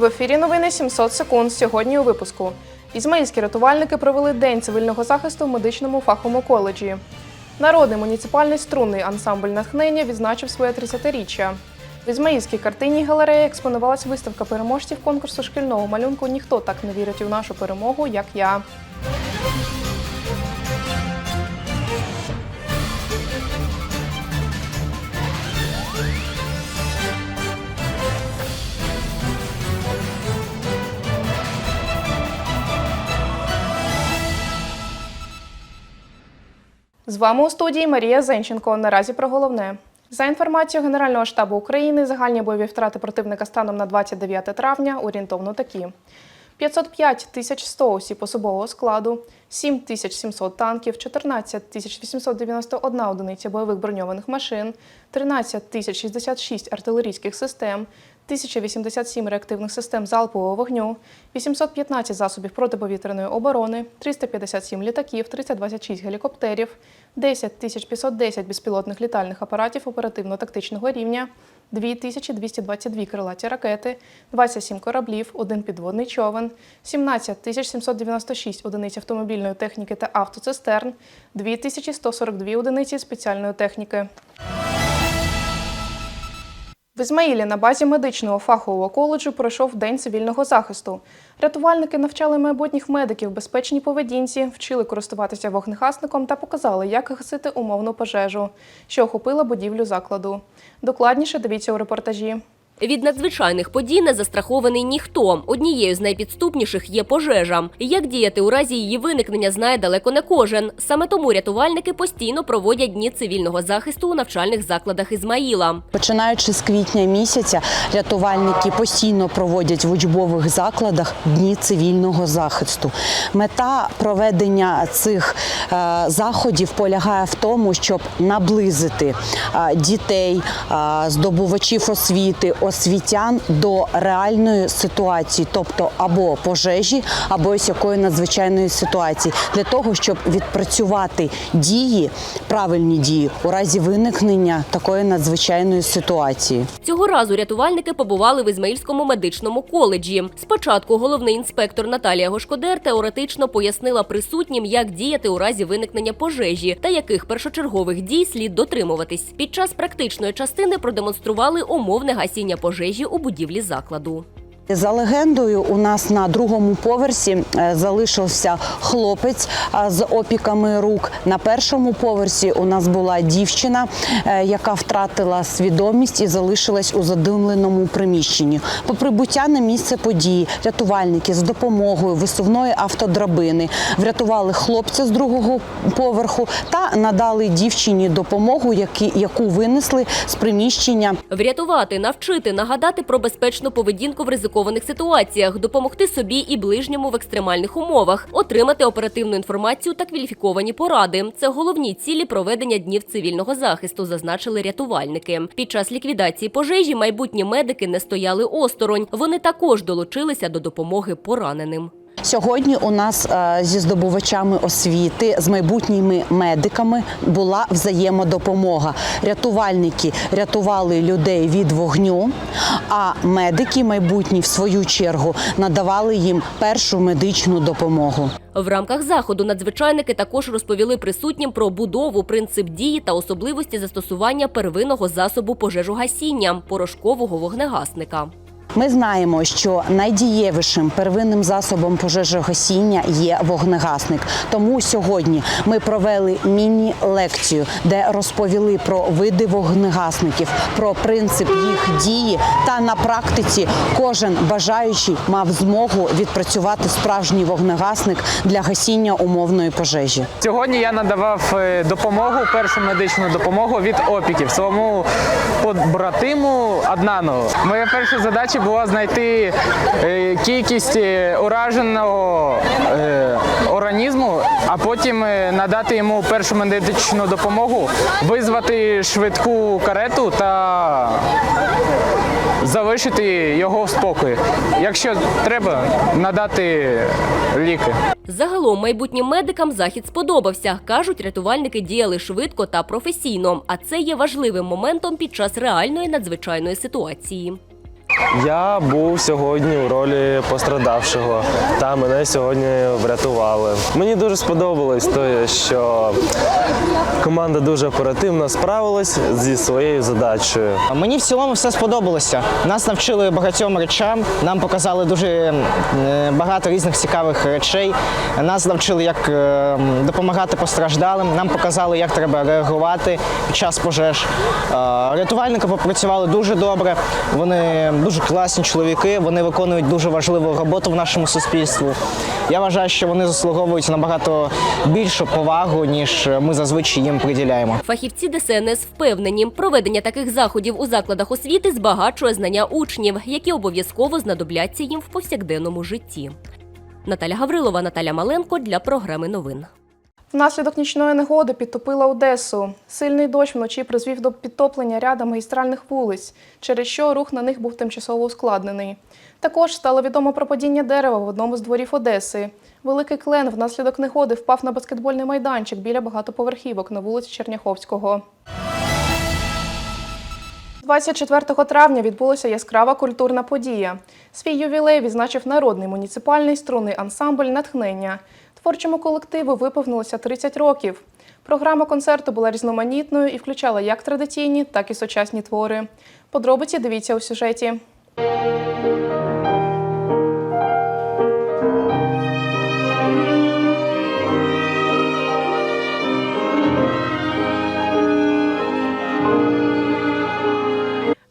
В ефірі новини 700 секунд. Сьогодні у випуску. Ізмаїльські рятувальники провели день цивільного захисту в медичному фаховому коледжі. Народний муніципальний струнний ансамбль натхнення відзначив своє 30-річчя. В Ізмаїльській картинній галереї експонувалась виставка переможців конкурсу шкільного малюнку Ніхто так не вірить у нашу перемогу, як я. З вами у студії Марія Зенченко. Наразі про головне. За інформацією Генерального штабу України, загальні бойові втрати противника станом на 29 травня орієнтовно такі: 505 тисяч 100 осіб особового складу, 7 тисяч 700 танків, 14 тисяч 891 одиниця бойових броньованих машин, 13 тисяч 66 артилерійських систем, 1087 реактивних систем залпового вогню, 815 засобів протиповітряної оборони, 357 літаків, 326 гелікоптерів, 10 510 безпілотних літальних апаратів оперативно-тактичного рівня, 2222 крилаті ракети, 27 кораблів, один підводний човен, 17 796 одиниць автомобільної техніки та автоцистерн, 2142 одиниці спеціальної техніки. В Ізмаїлі на базі медичного фахового коледжу пройшов День цивільного захисту. Рятувальники навчали майбутніх медиків безпечній поведінці, вчили користуватися вогнегасником та показали, як гасити умовну пожежу, що охопила будівлю закладу. Докладніше дивіться у репортажі. Від надзвичайних подій не застрахований ніхто. Однією з найпідступніших є пожежа. Як діяти у разі її виникнення, знає далеко не кожен. Саме тому рятувальники постійно проводять дні цивільного захисту у навчальних закладах Ізмаїла. Починаючи з квітня місяця, рятувальники постійно проводять в учбових закладах дні цивільного захисту. Мета проведення цих е, заходів полягає в тому, щоб наблизити е, дітей, е, здобувачів освіти, освітян до реальної ситуації, тобто або пожежі, або ось якої надзвичайної ситуації, для того, щоб відпрацювати дії, правильні дії у разі виникнення такої надзвичайної ситуації. Цього разу рятувальники побували в Ізмаїльському медичному коледжі. Спочатку головний інспектор Наталія Гошкодер теоретично пояснила присутнім, як діяти у разі виникнення пожежі та яких першочергових дій слід дотримуватись. Під час практичної частини продемонстрували умовне гасіння пожежі у будівлі закладу. За легендою, у нас на другому поверсі е, залишився хлопець з опіками рук. На першому поверсі у нас була дівчина, е, яка втратила свідомість і залишилась у задимленому приміщенні. По прибуття на місце події рятувальники з допомогою висувної автодрабини врятували хлопця з другого поверху та надали дівчині допомогу, яку винесли з приміщення Врятувати, навчити, нагадати про безпечну поведінку в ризикованих ситуаціях, допомогти собі і ближньому в екстремальних умовах, отримати оперативну інформацію та кваліфіковані поради. Це головні цілі проведення днів цивільного захисту, зазначили рятувальники. Під час ліквідації пожежі майбутні медики не стояли осторонь. Вони також долучилися до допомоги пораненим. Сьогодні у нас е, зі здобувачами освіти, з майбутніми медиками була взаємодопомога. Рятувальники рятували людей від вогню, а медики майбутні, в свою чергу, надавали їм першу медичну допомогу. В рамках заходу надзвичайники також розповіли присутнім про будову, принцип дії та особливості застосування первинного засобу пожежогасіння порошкового вогнегасника. Ми знаємо, що найдієвішим первинним засобом пожежогасіння є вогнегасник. Тому сьогодні ми провели міні-лекцію, де розповіли про види вогнегасників, про принцип їх дії. Та на практиці кожен бажаючий мав змогу відпрацювати справжній вогнегасник для гасіння умовної пожежі. Сьогодні я надавав е, допомогу, першу медичну допомогу від опіків своєму побратиму Аднану. Моя перша задача була знайти е, кількість е, ураженого е, організму, а потім надати йому першу медичну допомогу, визвати швидку карету та залишити його в спокої. Якщо треба, надати ліки. Загалом майбутнім медикам захід сподобався. кажуть, рятувальники діяли швидко та професійно. А це є важливим моментом під час реальної надзвичайної ситуації. Я був сьогодні у ролі пострадавшого, та мене сьогодні врятували. Мені дуже сподобалось те, що команда дуже оперативно справилась зі своєю задачею. Мені в цілому все сподобалося. Нас навчили багатьом речам, нам показали дуже е, багато різних цікавих речей. Нас навчили, як е, допомагати постраждалим. Нам показали, як треба реагувати під час пожеж. Е, Рятувальники попрацювали дуже добре. Вони дуже класні чоловіки. Вони виконують дуже важливу роботу в нашому суспільстві. Я вважаю, що вони заслуговують набагато більшу повагу, ніж ми зазвичай їм приділяємо. Фахівці ДСНС впевнені, проведення таких заходів у закладах освіти збагачує знання учнів, які обов'язково знадобляться їм в повсякденному житті. Наталя Гаврилова, Наталя Маленко для програми новин. Внаслідок нічної негоди підтопила Одесу. Сильний дощ вночі призвів до підтоплення ряда магістральних вулиць, через що рух на них був тимчасово ускладнений. Також стало відомо про падіння дерева в одному з дворів Одеси. Великий клен внаслідок негоди впав на баскетбольний майданчик біля багатоповерхівок на вулиці Черняховського. 24 травня відбулася яскрава культурна подія. Свій ювілей відзначив народний муніципальний струнний ансамбль Натхнення. Творчому колективу виповнилося 30 років. Програма концерту була різноманітною і включала як традиційні, так і сучасні твори. Подробиці дивіться у сюжеті. –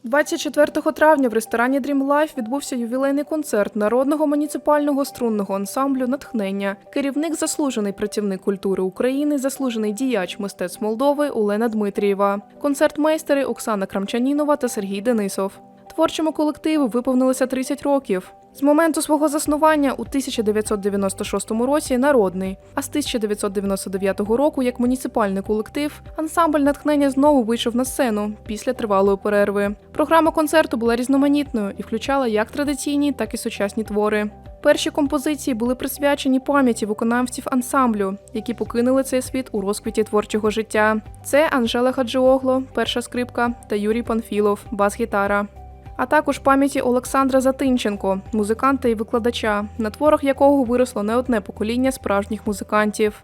24 травня в ресторані Dream Life відбувся ювілейний концерт народного муніципального струнного ансамблю Натхнення. Керівник заслужений працівник культури України, заслужений діяч мистецтв Молдови Олена Дмитрієва. Концертмейстери Оксана Крамчанінова та Сергій Денисов. Творчому колективу виповнилося 30 років. З моменту свого заснування у 1996 році народний, а з 1999 року як муніципальний колектив ансамбль натхнення знову вийшов на сцену після тривалої перерви. Програма концерту була різноманітною і включала як традиційні, так і сучасні твори. Перші композиції були присвячені пам'яті виконавців ансамблю, які покинули цей світ у розквіті творчого життя. Це Анжела Хаджіогло, перша скрипка, та Юрій Панфілов, бас-гітара а також пам'яті Олександра Затинченко, музиканта і викладача, на творах якого виросло не одне покоління справжніх музикантів.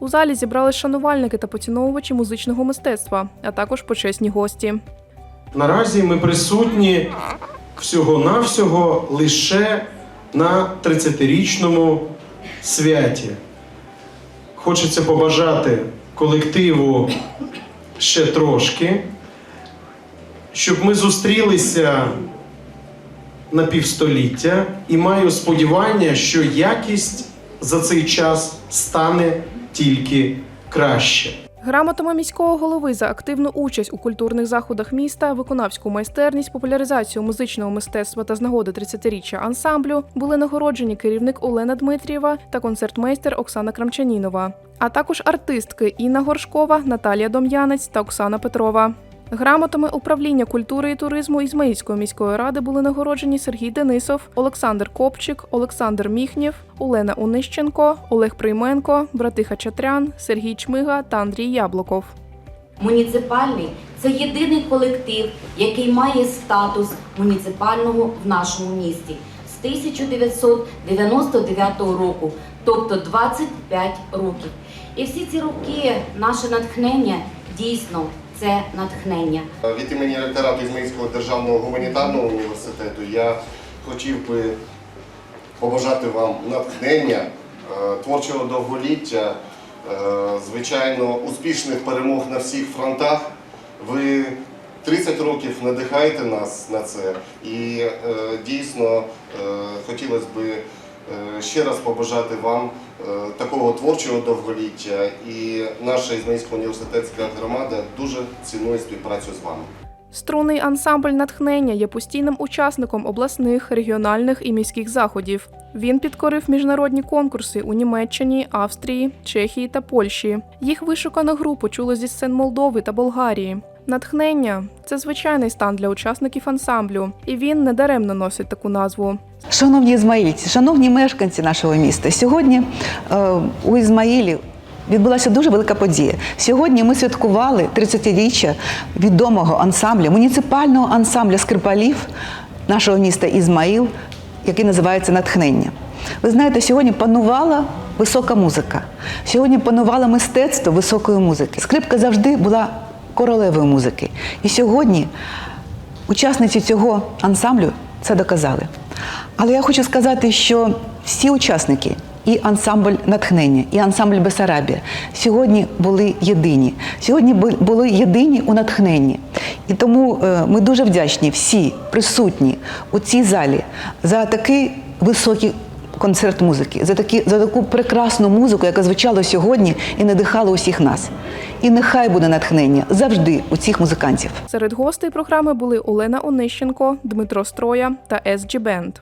У залі зібрались шанувальники та поціновувачі музичного мистецтва, а також почесні гості. Наразі ми присутні всього-навсього лише на 30-річному святі. Хочеться побажати колективу ще трошки, щоб ми зустрілися на півстоліття і маю сподівання, що якість за цей час стане тільки краще. Грамотами міського голови за активну участь у культурних заходах міста, виконавську майстерність, популяризацію музичного мистецтва та з нагоди 30-річчя ансамблю були нагороджені керівник Олена Дмитрієва та концертмейстер Оксана Крамчанінова, а також артистки Інна Горшкова, Наталія Дом'янець та Оксана Петрова. Грамотами управління культури і туризму Ізмаїльської міської ради були нагороджені Сергій Денисов, Олександр Копчик, Олександр Міхнєв, Олена Унищенко, Олег Прийменко, брати Хачатрян, Сергій Чмига та Андрій Яблоков. Муніципальний це єдиний колектив, який має статус муніципального в нашому місті з 1999 року, тобто 25 років. І всі ці роки наше натхнення дійсно це натхнення. Від імені ректорату Ізмаїльського державного гуманітарного університету я хотів би побажати вам натхнення, е, творчого довголіття, е, звичайно, успішних перемог на всіх фронтах. Ви 30 років надихаєте нас на це, і е, дійсно хотілося б е, ще раз побажати вам е, такого творчого довголіття. І наша Ізмаїльська університетська громада дуже цінує співпрацю з вами. Струнний ансамбль натхнення є постійним учасником обласних, регіональних і міських заходів. Він підкорив міжнародні конкурси у Німеччині, Австрії, Чехії та Польщі. Їх вишукану групу чули зі сцен Молдови та Болгарії. Натхнення це звичайний стан для учасників ансамблю, і він недаремно носить таку назву. Шановні ізмаїльці, шановні мешканці нашого міста, сьогодні е, у Ізмаїлі відбулася дуже велика подія. Сьогодні ми святкували 30-річчя відомого ансамблю, муніципального ансамблю скрипалів нашого міста Ізмаїл, який називається Натхнення. Ви знаєте, сьогодні панувала висока музика. Сьогодні панувало мистецтво високої музики. Скрипка завжди була королевою музики. І сьогодні Учасниці цього ансамблю це доказали. Але я хочу сказати, що всі учасники, і ансамбль натхнення, і ансамбль Бесарабія сьогодні були єдині. Сьогодні бу- були єдині у натхненні. І тому е, ми дуже вдячні всі присутні у цій залі за такий високий концерт музики, за, такі, за таку прекрасну музику, яка звучала сьогодні і надихала усіх нас. І нехай буде натхнення завжди у цих музикантів. Серед гостей програми були Олена Онищенко, Дмитро Строя та SG Band.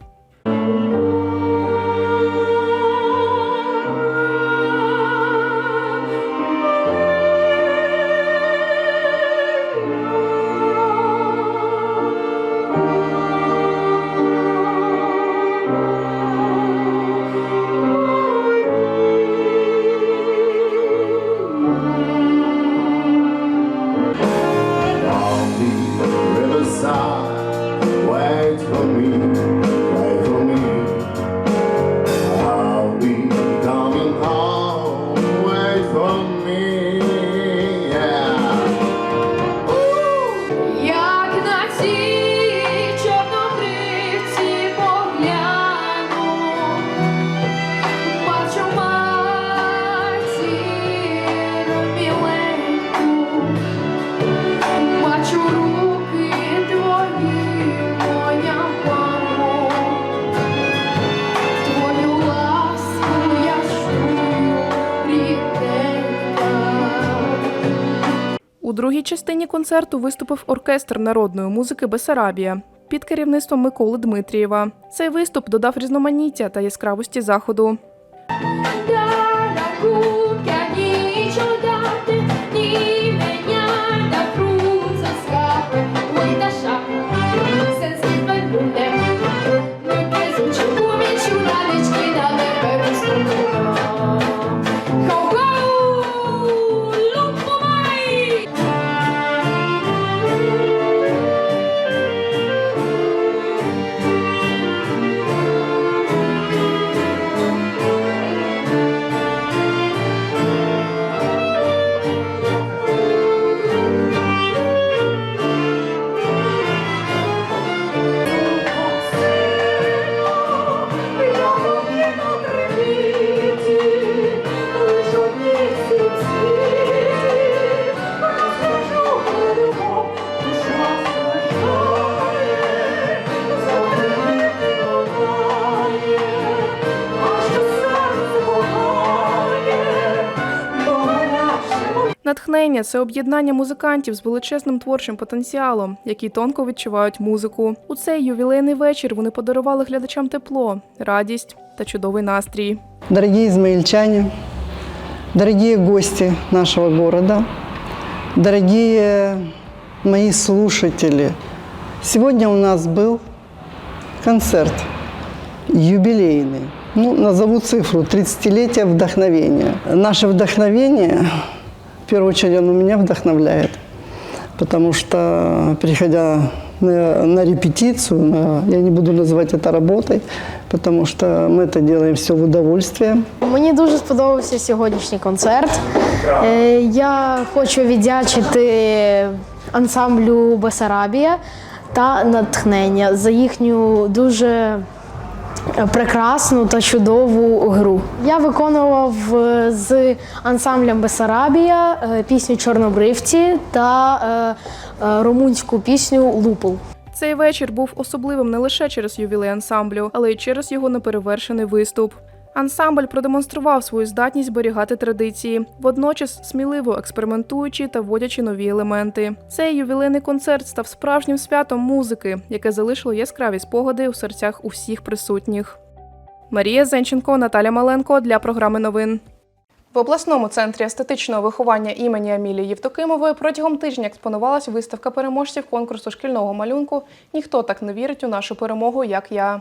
Концерту виступив оркестр народної музики Бесарабія під керівництвом Миколи Дмитрієва. Цей виступ додав різноманіття та яскравості заходу. Натхнення це об'єднання музикантів з величезним творчим потенціалом, які тонко відчувають музику. У цей ювілейний вечір вони подарували глядачам тепло, радість та чудовий настрій. Дорогие измаильчане, дорогие гости нашего города, дорогие мои слушатели, сегодня у нас был концерт юбилейный. Ну, назову цифру 30-летие вдохновения. Наше вдохновение, в первую очередь, оно меня вдохновляет, потому что, приходя на, на репетицию, на- я не буду называть это работой, потому что мы это делаем все в удовольствие. Мені дуже сподобався сьогоднішній концерт. Е, Я хочу віддячити ансамблю Бесарабія та натхнення за їхню дуже прекрасну та чудову гру. Я виконував е, з ансамблем Бесарабія е, пісню Чорнобривці та е, е, румунську пісню Лупол. Цей вечір був особливим не лише через ювілей ансамблю, але й через його неперевершений виступ. Ансамбль продемонстрував свою здатність зберігати традиції, водночас сміливо експериментуючи та вводячи нові елементи. Цей ювілейний концерт став справжнім святом музики, яке залишило яскраві спогади у серцях усіх присутніх. Марія Зенченко, Наталя Маленко для програми новин. В обласному центрі естетичного виховання імені Амілії Євдокимової протягом тижня експонувалась виставка переможців конкурсу шкільного малюнку Ніхто так не вірить у нашу перемогу, як я.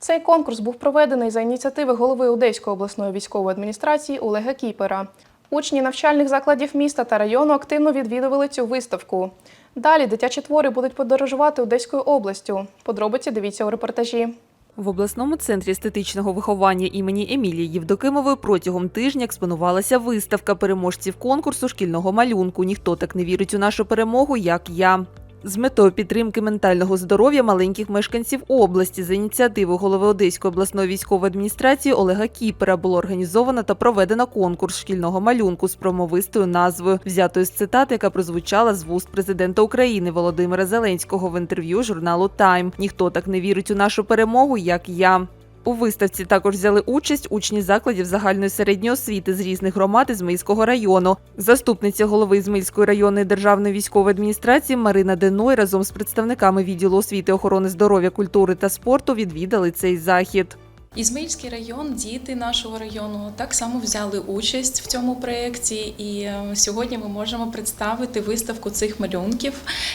Цей конкурс був проведений за ініціативи голови Одеської обласної військової адміністрації Олега Кіпера. Учні навчальних закладів міста та району активно відвідували цю виставку. Далі дитячі твори будуть подорожувати Одеською областю. Подробиці дивіться у репортажі. В обласному центрі естетичного виховання імені Емілії Євдокимової протягом тижня експонувалася виставка переможців конкурсу шкільного малюнку Ніхто так не вірить у нашу перемогу, як я. З метою підтримки ментального здоров'я маленьких мешканців області за ініціативи голови Одеської обласної військової адміністрації Олега Кіпера було організовано та проведено конкурс шкільного малюнку з промовистою назвою, взятою з цитати, яка прозвучала з вуст президента України Володимира Зеленського в інтерв'ю журналу Тайм. Ніхто так не вірить у нашу перемогу, як я. У виставці також взяли участь учні закладів загальної середньої освіти з різних громад Ізмаїльського району. Заступниця голови Ізмаїльської районної державної військової адміністрації Марина Деной разом з представниками відділу освіти, охорони здоров'я, культури та спорту відвідали цей захід. Ізмаїльський район, діти нашого району так само взяли участь в цьому проєкті, і е, сьогодні ми можемо представити виставку цих малюнків,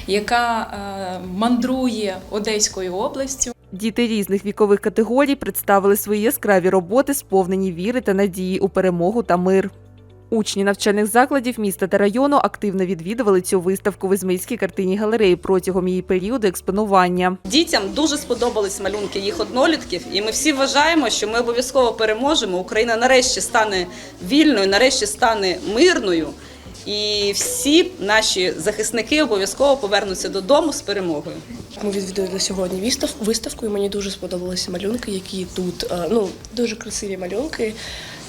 яка е, мандрує Одеською областю. Діти різних вікових категорій представили свої яскраві роботи, сповнені віри та надії у перемогу та мир. Учні навчальних закладів міста та району активно відвідували цю виставку в Ізмаїльській картині галереї протягом її періоду експонування. Дітям дуже сподобались малюнки їх однолітків, і ми всі вважаємо, що ми обов'язково переможемо. Україна нарешті стане вільною, нарешті стане мирною, і всі наші захисники обов'язково повернуться додому з перемогою. Ми відвідали сьогодні вистав- виставку, і мені дуже сподобалися малюнки, які тут е, ну дуже красиві малюнки,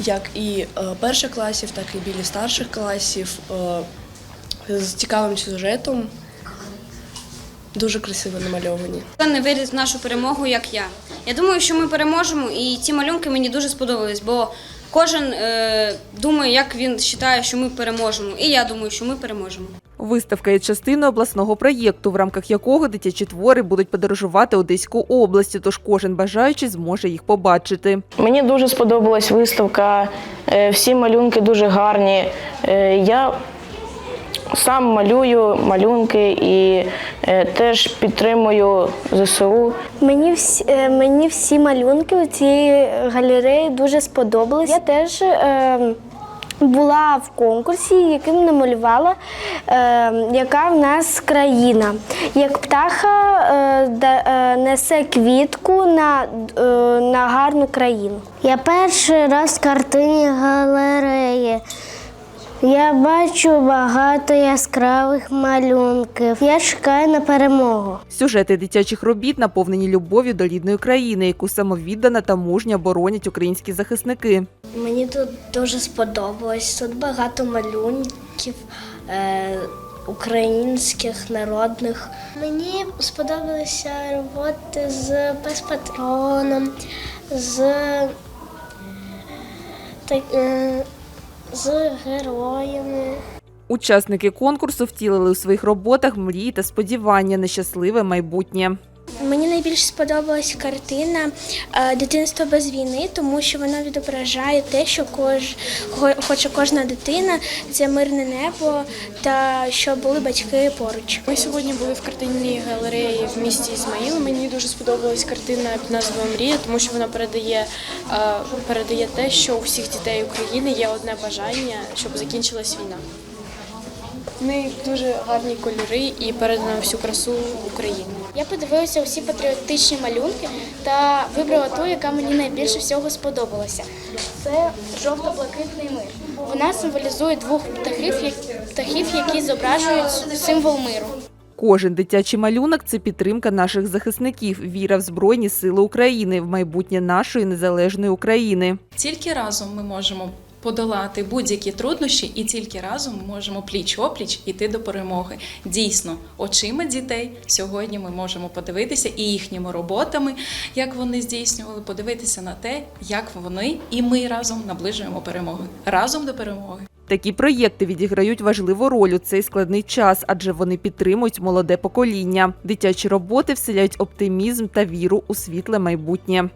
як і е, перших класів, так і білі старших класів е, з цікавим сюжетом. Дуже красиво намальовані. не вірить в нашу перемогу, як я. Я думаю, що ми переможемо, і ці малюнки мені дуже сподобались, бо кожен е, думає, як він вважає, що ми переможемо. І я думаю, що ми переможемо. Виставка є частиною обласного проєкту, в рамках якого дитячі твори будуть подорожувати Одеську області, тож кожен бажаючий зможе їх побачити. Мені дуже сподобалась виставка. е, Всі малюнки дуже гарні. Е, Я сам малюю малюнки і е, теж підтримую ЗСУ. Мені всі, е, мені всі малюнки у цій галереї дуже сподобались. Я теж е, була в конкурсі, яким намалювала, е, яка в нас країна. Як птаха е, да- е, несе квітку на, е, на гарну країну. Я перший раз в картині галереї. Я бачу багато яскравих малюнків. Я чекаю на перемогу. Сюжети дитячих робіт наповнені любов'ю до рідної країни, яку самовіддано та мужньо боронять українські захисники. Мені тут дуже сподобалось. Тут багато малюнків е, українських, народних. Мені сподобалися роботи з пес-патроном, з, так, е, з героями. Учасники конкурсу втілили у своїх роботах мрії та сподівання на щасливе майбутнє. Мені найбільше сподобалась картина е, Дитинство без війни, тому що вона відображає те, що кож, хоче кожна дитина це мирне небо та щоб були батьки поруч. Ми сьогодні були в картинній галереї в місті Ізмаїл. Мені дуже сподобалась картина під назвою Мрія, тому що вона передає, е, передає те, що у всіх дітей України є одне бажання, щоб закінчилась війна. В неї дуже гарні кольори і передано всю красу України. Я подивилася усі патріотичні малюнки та вибрала ту, яка мені найбільше всього сподобалася. Це жовто-блакитний мир. Вона символізує двох птахів, птахів, які зображують символ миру. Кожен дитячий малюнок це підтримка наших захисників, віра в Збройні Сили України, в майбутнє нашої незалежної України. Тільки разом ми можемо подолати будь-які труднощі, і тільки разом ми можемо пліч опліч іти до перемоги. Дійсно, очима дітей сьогодні ми можемо подивитися і їхніми роботами, як вони здійснювали, подивитися на те, як вони і ми разом наближуємо перемоги. Разом до перемоги. Такі проєкти відіграють важливу роль у цей складний час, адже вони підтримують молоде покоління. Дитячі роботи вселяють оптимізм та віру у світле майбутнє.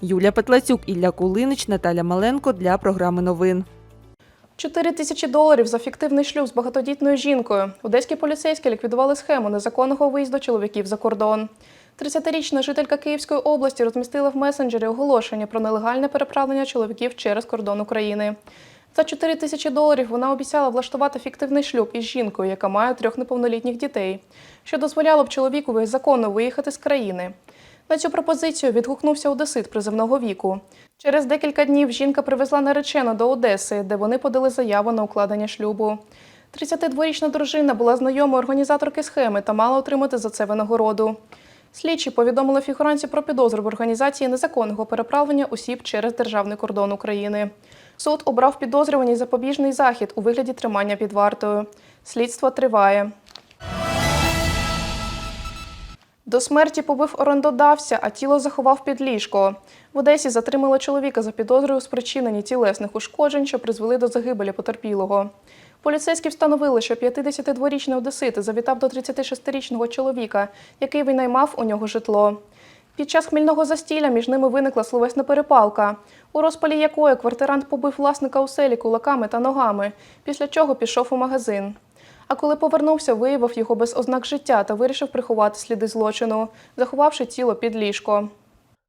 Юлія Петлацюк, Ілля Кулинич, Наталя Маленко для програми новин. 4 тисячі доларів за фіктивний шлюб з багатодітною жінкою. Одеські поліцейські ліквідували схему незаконного виїзду чоловіків за кордон. 30-річна жителька Київської області розмістила в месенджері оголошення про нелегальне переправлення чоловіків через кордон України. За 4 тисячі доларів вона обіцяла влаштувати фіктивний шлюб із жінкою, яка має трьох неповнолітніх дітей, що дозволяло б чоловікові законно виїхати з країни. На цю пропозицію відгукнувся одесит призовного віку. Через декілька днів жінка привезла наречену до Одеси, де вони подали заяву на укладення шлюбу. 32-річна дружина була знайомою організаторки схеми та мала отримати за це винагороду. Слідчі повідомили фігуранці про підозру в організації незаконного переправлення осіб через державний кордон України. Суд обрав підозрюваній запобіжний захід у вигляді тримання під вартою. Слідство триває. До смерті побив орендодавця, а тіло заховав під ліжко. В Одесі затримали чоловіка за підозрою у спричиненні тілесних ушкоджень, що призвели до загибелі потерпілого. Поліцейські встановили, що 52-річний одесит завітав до 36-річного чоловіка, який винаймав у нього житло. Під час хмільного застілля між ними виникла словесна перепалка, у розпалі якої квартирант побив власника оселі кулаками та ногами, після чого пішов у магазин. А коли повернувся, виявив його без ознак життя та вирішив приховати сліди злочину, заховавши тіло під ліжко.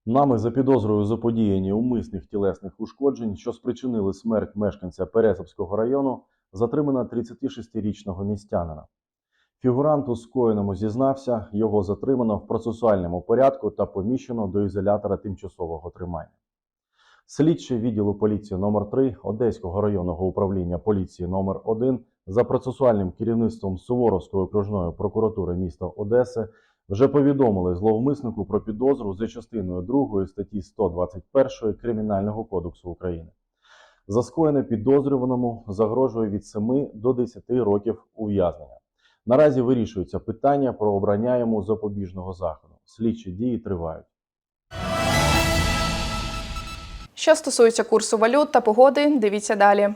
Нами за підозрою заподіяння умисних тілесних ушкоджень, що спричинили смерть мешканця Пересипського району, затримано 36-річного містянина. Фігурант у скоєному зізнався, його затримано в процесуальному порядку та поміщено до ізолятора тимчасового тримання. Слідчий відділу поліції номер 3 Одеського районного управління поліції номер 1 за процесуальним керівництвом Суворовської окружної прокуратури міста Одеси вже повідомили зловмиснику про підозру за частиною 2 статті 121 Кримінального кодексу України. За скоєне підозрюваному загрожує від 7 до 10 років ув'язнення. Наразі вирішується питання про обрання йому запобіжного заходу. Слідчі дії тривають. Що стосується курсу валют та погоди, дивіться далі.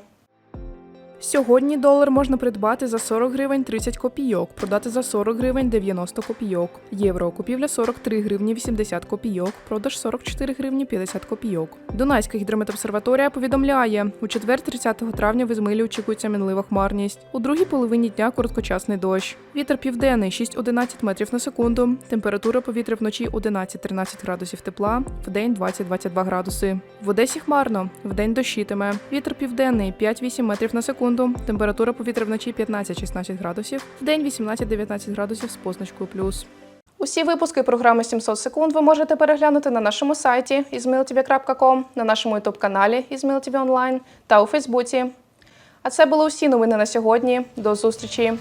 Сьогодні долар можна придбати за 40 гривень 30 копійок, продати за 40 гривень 90 копійок. Євро купівля 43 гривні 80 копійок, продаж 44 гривні 50 копійок. Дунайська гідрометобсерваторія повідомляє, у четвер 30 травня в Ізмилі очікується мінлива хмарність. У другій половині дня короткочасний дощ. Вітер південний 6-11 метрів на секунду. Температура повітря вночі 11-13 градусів тепла, вдень 20-22 градуси. В Одесі хмарно, вдень дощитиме. Вітер південний 5-8 метрів на секунду. Температура повітря вночі 15-16 градусів, день 18-19 градусів з позначкою плюс. Усі випуски програми 700 секунд ви можете переглянути на нашому сайті izmailtv.com, на нашому ютуб-каналі IzmailTV онлайн та у Фейсбуці. А це були усі новини на сьогодні. До зустрічі!